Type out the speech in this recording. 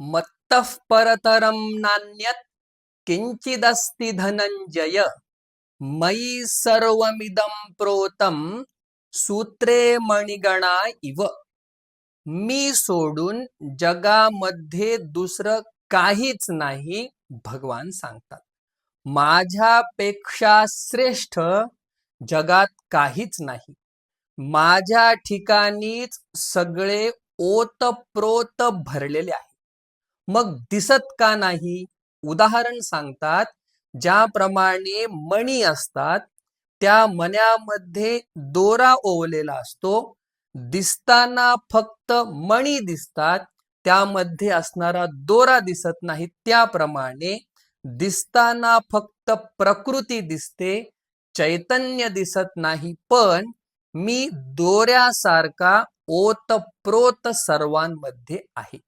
मत्तः परतरं नान्यत् किंचिदस्ति धनंजय मयि सर्वमिदं प्रोतं सूत्रे मणिगणा इव। मी सोडून जगामध्ये दुसरं काहीच नाही भगवान सांगतात। माझ्यापेक्षा श्रेष्ठ जगात काहीच नाही। माझ्या ठिकाणीच सगळे ओतप्रोत भरलेले आहे मग दिसत का नाही? उदाहरण सांगतात ज्याप्रमाणे मणी असतात त्या मण्यामध्ये दोरा ओवलेला असतो. दिसताना फक्त मणी दिसतात त्यामध्ये असणारा दोरा दिसत नाही. त्याप्रमाणे दिसताना फक्त प्रकृती दिसते चैतन्य दिसत नाही. पण मी दोऱ्यासारखा ओतप्रोत सर्वांमध्ये आहे.